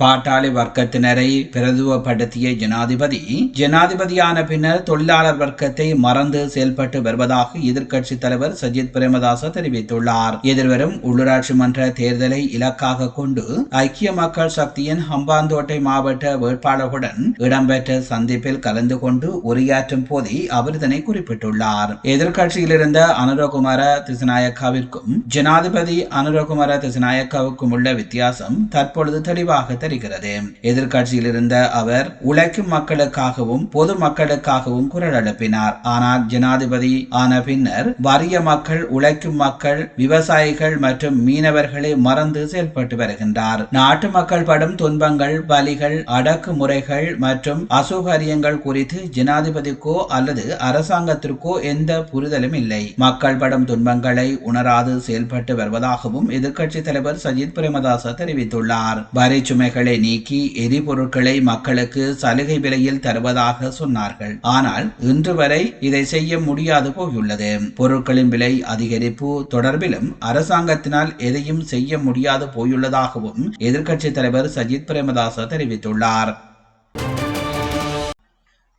பாட்டாளி வர்க்கத்தினரை பிரதுவப்படுத்திய ஜனாதிபதி ஜனாதிபதியான பின்னர் தொழிலாளர் வர்க்கத்தை மறந்து செயல்பட்டு வருவதாக எதிர்க்கட்சி தலைவர் சஜித் பிரேமதாச தெரிவித்துள்ளார். எதிர்வரும் உள்ளூராட்சி மன்ற தேர்தலை இலக்காக கொண்டு ஐக்கிய மக்கள் சக்தியின் ஹம்பாந்தோட்டை மாவட்ட வேட்பாளர்களுடன் இடம்பெற்ற சந்திப்பில் கலந்து கொண்டு உரையாற்றும் போதே அவர் இதனை குறிப்பிட்டுள்ளார். எதிர்க்கட்சியில் இருந்த அனுரகுமார திசநாயக்காவிற்கும் ஜனாதிபதி அனுரகுமார திசநாயக்காவுக்கும் உள்ள வித்தியாசம் தற்பொழுது தெளிவாக தெரிகிறது எதிர்க்கட்சியில் இருந்த அவர் உழைக்கும் மக்களுக்காகவும் பொது மக்களுக்காகவும் குரல் எழுப்பினார். ஆனால் ஜனாதிபதி ஆன பின்னர் வறிய மக்கள் உழைக்கும் மக்கள் விவசாயிகள் மற்றும் மீனவர்களை மறந்து செயல்பட்டு வருகின்றார். நாட்டு மக்கள் படும் துன்பங்கள் பலிகள் அடக்குமுறைகள் மற்றும் அசௌகரியங்கள் குறித்து ஜனாதிபதிக்கோ அல்லது அரசாங்கத்திற்கோ எந்த புரிதலும் இல்லை. மக்கள் படும் துன்பங்களை உணராது செயல்பட்டு வருவதாகவும் எதிர்க்கட்சி தலைவர் சஜித் பிரேமதாச தெரிவித்துள்ளார். வரி சுமைகள் நீக்கி எரிபொருட்களை மக்களுக்கு சலுகை விலையில் தருவதாக சொன்னார்கள். ஆனால் இன்று வரை இதை செய்ய முடியாது போயுள்ளது. பொருட்களின் விலை அதிகரிப்பு தொடர்பிலும் அரசாங்கத்தினால் எதையும் செய்ய முடியாது போயுள்ளதாகவும் எதிர்க்கட்சி தலைவர் சஜித் பிரேமதாச தெரிவித்துள்ளார்.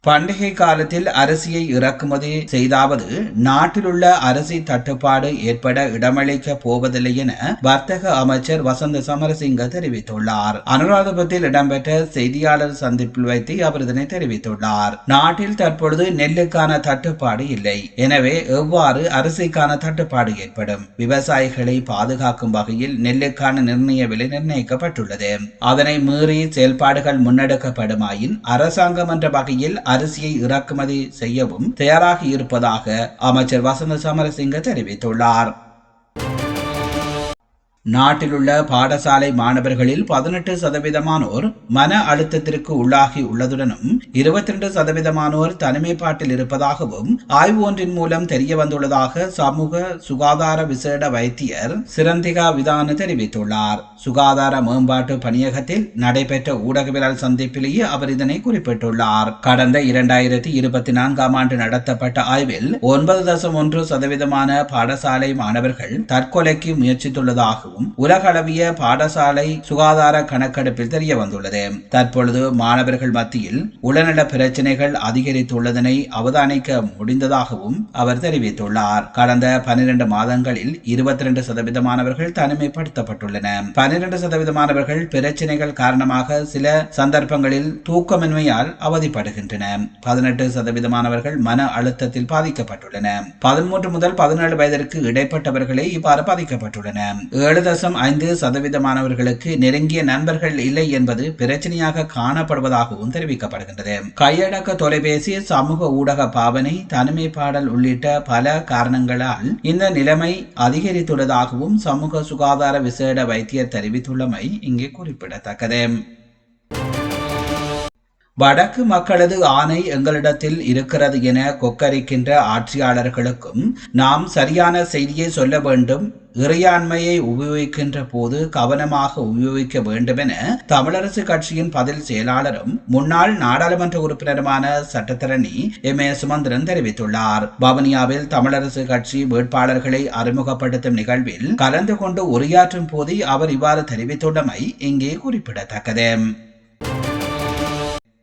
பண்டிகை காலத்தில் அரிசியை இறக்குமதி செய்தாவது நாட்டிலுள்ள அரிசி தட்டுப்பாடு ஏற்பட இடமளிக்க போவதில்லை என வர்த்தக அமைச்சர் வசந்த சமரசிங்க தெரிவித்துள்ளார். அனுராதபுரத்தில் இடம்பெற்ற செய்தியாளர் சந்திப்பில் வைத்து அவர் இதனை தெரிவித்துள்ளார். நாட்டில் தற்பொழுது நெல்லுக்கான தட்டுப்பாடு இல்லை. எனவே எவ்வாறு அரிசிக்கான தட்டுப்பாடு ஏற்படும்? விவசாயிகளை பாதுகாக்கும் வகையில் நெல்லுக்கான நிர்ணய விலை நிர்ணயிக்கப்பட்டுள்ளது. அதனை மீறி செயல்பாடுகள் முன்னெடுக்கப்படுமாயின் அரசாங்கம் என்ற வகையில் அரிசியை இறக்குமதி செய்யவும் தயாராக இருப்பதாக அமைச்சர் வசந்த சமரசிங்க தெரிவித்துள்ளார். நாட்டிலுள்ள பாடசாலை மாணவர்களில் பதினெட்டு சதவீதமானோர் மன அழுத்தத்திற்கு உள்ளாகி உள்ளதுடனும் இருபத்தி ரெண்டு சதவீதமானோர் தனிமைப்பாட்டில் இருப்பதாகவும் ஆய்வு ஒன்றின் மூலம் தெரிய வந்துள்ளதாக சமூக சுகாதார விசேட வைத்தியர் சிரந்திகா விதான தெரிவித்துள்ளார். சுகாதார மேம்பாட்டு பணியகத்தில் நடைபெற்ற ஊடகவியல் சந்திப்பிலேயே அவர் இதனை குறிப்பிட்டுள்ளார். கடந்த இரண்டாயிரத்தி இருபத்தி நான்காம் ஆண்டு நடத்தப்பட்ட ஆய்வில் ஒன்பது தசம் ஒன்று சதவீதமான பாடசாலை மாணவர்கள் தற்கொலைக்கு உள்ளதாகவும் உலகளவிய பாடசாலை சுகாதார கணக்கெடுப்பில் தெரிய வந்துள்ளது தற்பொழுது மாணவர்கள் மத்தியில் உடல்நல பிரச்சனைகள் அதிகரித்துள்ளதனை அவதானிக்க முடிந்ததாகவும் அவர் தெரிவித்துள்ளார். கடந்த பனிரெண்டு மாதங்களில் இருபத்தி ரெண்டு சதவீதமானவர்கள் தனிமைப்படுத்தப்பட்டுள்ளனர் பனிரெண்டு சதவீதமானவர்கள் பிரச்சனைகள் காரணமாக சில சந்தர்ப்பங்களில் தூக்கமின்மையால் அவதிப்படுகின்றன. பதினெட்டு சதவீதமானவர்கள் மன அழுத்தத்தில் பாதிக்கப்பட்டுள்ளன. பதிமூன்று முதல் பதினேழு வயதிற்கு இடைப்பட்டவர்களே இவ்வாறு பாதிக்கப்பட்டுள்ளனர். ஏழு தசம் ஐந்து சதவீதமானவர்களுக்கு நெருங்கிய நண்பர்கள் இல்லை என்பது பிரச்சனையாக காணப்படுவதாகவும் தெரிவிக்கப்படுகின்றது. கையடக்க தொலைபேசி சமூக ஊடக பாவனை தனிமை பாடல் உள்ளிட்ட பல காரணங்களால் இந்த நிலைமை அதிகரித்துள்ளதாகவும் சமூக சுகாதார விசேட வைத்தியர் தெரிவித்துள்ளமை இங்கே குறிப்பிடத்தக்கது. வடக்கு மக்களது ஆணை எங்களிடத்தில் இருக்கிறது என கொக்கரிக்கின்ற ஆட்சியாளர்களுக்கும் நாம் சரியான செய்தியை சொல்ல வேண்டும் இறையாண்மையை உபயோகிக்கின்ற போது கவனமாக உபயோகிக்க வேண்டும் என தமிழரசு கட்சியின் பதில் செயலாளரும் முன்னாள் நாடாளுமன்ற உறுப்பினருமான சட்டத்தரணி எம். ஏ. சுமந்திரன் தெரிவித்துள்ளார். பவனியாவில் தமிழரசு கட்சி வேட்பாளர்களை அறிமுகப்படுத்தும் நிகழ்வில் கலந்து கொண்டு உரையாற்றும் போது அவர் இவ்வாறு தெரிவித்துள்ளமை இங்கே குறிப்பிடத்தக்கது.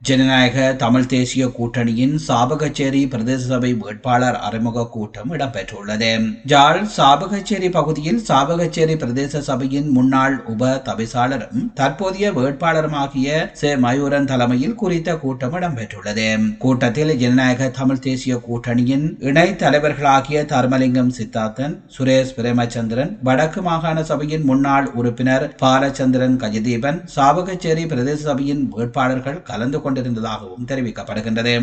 ஜனநாயக தமிழ் தேசிய கூட்டணியின் சாபகச்சேரி பிரதேச சபை வேட்பாளர் அறிமுக கூட்டம் இடம்பெற்றுள்ளது. ஜாழ் சாபகச்சேரி பகுதியில் சாபகச்சேரி பிரதேச சபையின் முன்னாள் உப தவிசாளரும் தற்போதைய வேட்பாளருமாகிய சே. மயூரன் தலைமையில் குறித்த கூட்டம் இடம்பெற்றுள்ளது. கூட்டத்தில் ஜனநாயக தமிழ் தேசிய கூட்டணியின் இணை தலைவர்களாகிய தர்மலிங்கம் சித்தார்த்தன் சுரேஷ் பிரேமச்சந்திரன் வடக்கு மாகாண சபையின் முன்னாள் உறுப்பினர் பாலச்சந்திரன் கஜதீபன் சாபகச்சேரி பிரதேச சபையின் வேட்பாளர்கள் கலந்து கொண்டிருந்ததாகவும் தெரிவிக்கப்படுகின்றது.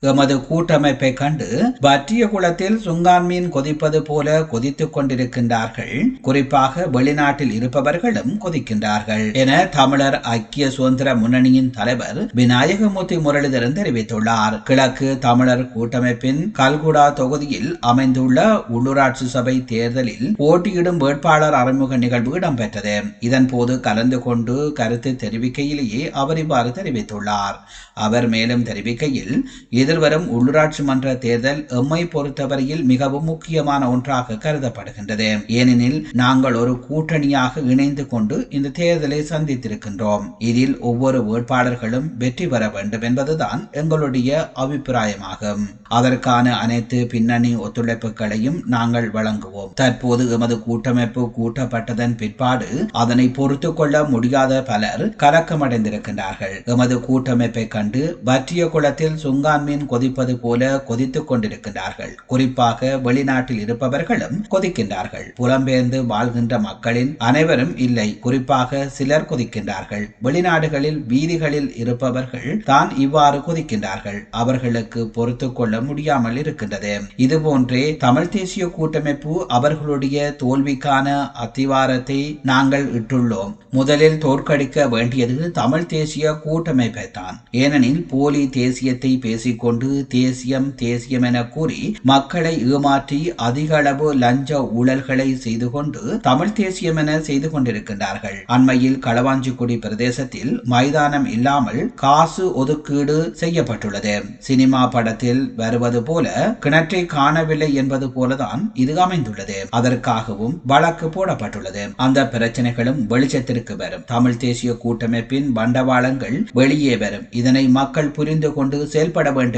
எமது கூட்டமைப்பை கண்டு பற்றிய குளத்தில் சுங்கான்மீன் கொதிப்பது போல கொதித்துக் கொண்டிருக்கின்றார்கள். குறிப்பாக வெளிநாட்டில் இருப்பவர்களும் கொதிக்கின்றார்கள். என தமிழர் ஐக்கிய சுதந்திர முன்னணியின் தலைவர் விநாயகமூர்த்தி முரளிதரன் தெரிவித்துள்ளார். கிழக்கு தமிழர் கூட்டமைப்பின் கல்குடா தொகுதியில் அமைந்துள்ள உள்ளூராட்சி சபை தேர்தலில் போட்டியிடும் வேட்பாளர் அறிமுக நிகழ்வு இடம்பெற்றது. இதன் போது கலந்து கொண்டு கருத்து தெரிவிக்கையிலேயே அவர் இவ்வாறு தெரிவித்துள்ளார். அவர் மேலும் தெரிவிக்கையில் எதிர்வரும் உள்ளூராட்சி மன்ற தேர்தல் எம்மை பொறுத்தவரையில் மிகவும் முக்கியமான ஒன்றாக கருதப்படுகின்றது. ஏனெனில் நாங்கள் ஒரு கூட்டணியாக இணைந்து கொண்டு இந்த தேர்தலை சந்தித்திருக்கின்றோம். இதில் ஒவ்வொரு வேட்பாளர்களும் வெற்றி பெற வேண்டும் என்பதுதான் எங்களுடைய அபிப்பிராயமாகும். அதற்கான அனைத்து பின்னணி ஒத்துழைப்புகளையும் நாங்கள் வழங்குவோம். தற்போது எமது கூட்டமைப்பு கூட்டப்பட்டதன் பிற்பாடு அதனை பொறுத்து கொள்ள முடியாத பலர் கலக்கமடைந்திருக்கின்றார்கள். எமது கூட்டமைப்பை கண்டு வற்றிய குளத்தில் சுங்கான் மீன் கொதிப்பது போல கொதித்துக் கொண்டிருக்கின்றார்கள். குறிப்பாக வெளிநாட்டில் இருப்பவர்களும் கொதிக்கின்றார்கள். புலம்பெயர்ந்து வாழ்கின்ற மக்களின் அனைவரும் இல்லை. குறிப்பாக சிலர் கொதிக்கின்றார்கள். வெளிநாடுகளில் வீதிகளில் இருப்பவர்கள் தான் இவ்வாறு கொதிக்கின்றார்கள். அவர்களுக்கு பொறுத்து கொள்ள முடியாமல் இருக்கின்றது. இதுபோன்றே தமிழ் தேசிய கூட்டமைப்பு அவர்களுடைய தோல்விக்கான அத்திவாரத்தை நாங்கள் இட்டுள்ளோம். முதலில் தோற்கடிக்க வேண்டியது தமிழ் தேசிய கூட்டமைப்பை தான் ஏனெனில் போலி தேசியத்தை பேசிக்கொண்டு தேசியம் தேசியம் என கூறி மக்களை ஏமாற்றி அதிக அளவு லஞ்ச ஊழல்களை செய்து கொண்டு தமிழ் தேசியம் என செய்து கொண்டிருக்கின்றார்கள். அண்மையில் களவாஞ்சிக்குடி பிரதேசத்தில் மைதானம் இல்லாமல் காசு ஒதுக்கீடு செய்யப்பட்டுள்ளது. சினிமா படத்தில் வருவது போல கிணற்றை காணவில்லை என்பது போலதான் இது அமைந்துள்ளது. அதற்காகவும் வழக்கு போடப்பட்டுள்ளது. அந்த பிரச்சனைகளும் வெளிச்சத்திற்கு வரும். தமிழ் தேசிய கூட்டமைப்பின் பண்டவாளங்கள் வெளியே வரும். இதனை மக்கள் புரிந்து கொண்டு செயல்பட வேண்டும்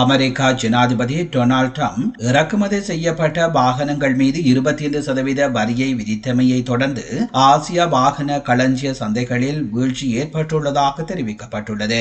அமெரிக்கா ஜனாதிபதி டொனால்ட் ட்ரம்ப் இறக்குமதி செய்யப்பட்ட வாகனங்கள் மீது இருபத்தி ஐந்து சதவீத வரியை விதித்தமையை தொடர்ந்து ஆசிய வாகன களஞ்சிய சந்தைகளில் வீழ்ச்சி ஏற்பட்டுள்ளதாக தெரிவிக்கப்பட்டுள்ளது.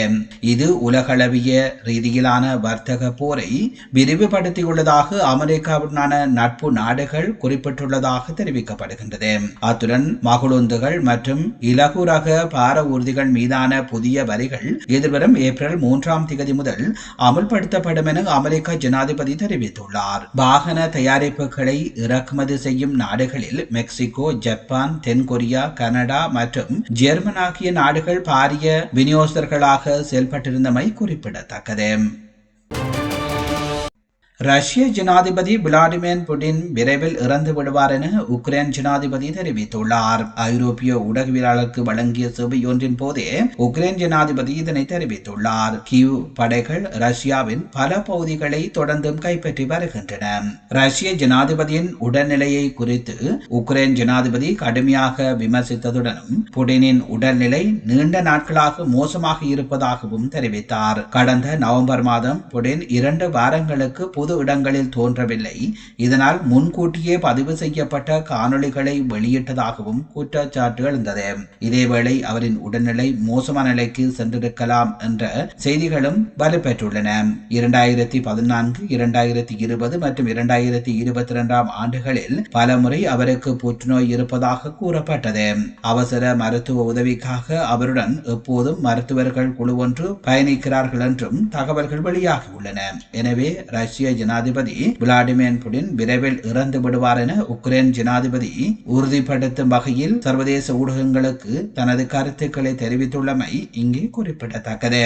இது உலகளவிய ரீதியிலான வர்த்தக போரை விரிவுபடுத்தியுள்ளதாக அமெரிக்காவுடனான நட்பு நாடுகள் குறிப்பிட்டுள்ளதாக தெரிவிக்கப்படுகின்றது. அத்துடன் மகளுந்துகள் மற்றும் இலகு ரக பார ஊர்திகள் மீதான புதிய வரிகள் எதிர்வரும் ஏப்ரல் மூன்றாம் திகதி முதல் அமல்படுத்த நடத்தப்படும் என அமெரிக்க ஜனாதிபதி தெரிவித்துள்ளார். வாகன தயாரிப்புகளை இறக்குமதி செய்யும் நாடுகளில் மெக்சிகோ ஜப்பான் தென்கொரியா கனடா மற்றும் ஜெர்மன் ஆகிய நாடுகள் பாரிய விநியோகர்களாக செயல்பட்டிருந்தமை குறிப்பிடத்தக்கது. ரஷ்ய ஜனாதிபதி விளாடிமிர் புடின் விரைவில் இறந்து விடுவார் என உக்ரைன் ஜனாதிபதி தெரிவித்துள்ளார். ஐரோப்பிய ஊடகவியலாளருக்கு வழங்கிய ஒன்றின் போதே உக்ரைன் ஜனாதிபதி இதனை தெரிவித்துள்ளார். கியூ படைகள் ரஷ்யாவின் பல பகுதிகளை தொடர்ந்தும் கைப்பற்றி வருகின்றன. ரஷ்ய ஜனாதிபதியின் உடல்நிலையை குறித்து உக்ரைன் ஜனாதிபதி கடுமையாக விமர்சித்ததுடனும் புடினின் உடல்நிலை நீண்ட நாட்களாக மோசமாக இருப்பதாகவும் தெரிவித்தார். கடந்த நவம்பர் மாதம் புடின் இரண்டு வாரங்களுக்கு பொது பொது இடங்களில் தோன்றவில்லை. இதனால் முன்கூட்டியே பதிவு செய்யப்பட்ட காணொளிகளை வெளியிட்டதாகவும் குற்றச்சாட்டு எழுந்தது. இதேவேளை அவரின் உடல்நிலை மோசமான நிலைக்கு சென்றிருக்கலாம் என்ற செய்திகளும் வலுப்பெற்றுள்ளன. இரண்டாயிரத்தி பதினான்கு இரண்டாயிரத்தி இருபது மற்றும் இரண்டாயிரத்தி இருபத்தி இரண்டாம் ஆண்டுகளில் பலமுறை அவருக்கு புற்றுநோய் இருப்பதாக கூறப்பட்டது. அவசர மருத்துவ உதவிக்காக அவருடன் எப்போதும் மருத்துவர்கள் குழு ஒன்று பயணிக்கிறார்கள் என்றும் தகவல்கள் வெளியாகியுள்ளன எனவே ரஷ்ய ஜனாதிபதி விளாடிமிர் புடின் விரைவில் இறந்து விடுவார் என உக்ரைன் ஜனாதிபதி உறுதிப்படுத்தும் வகையில் சர்வதேச ஊடகங்களுக்கு தனது கருத்துக்களை தெரிவித்துள்ளமை இங்கே குறிப்பிடத்தக்கது.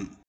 them.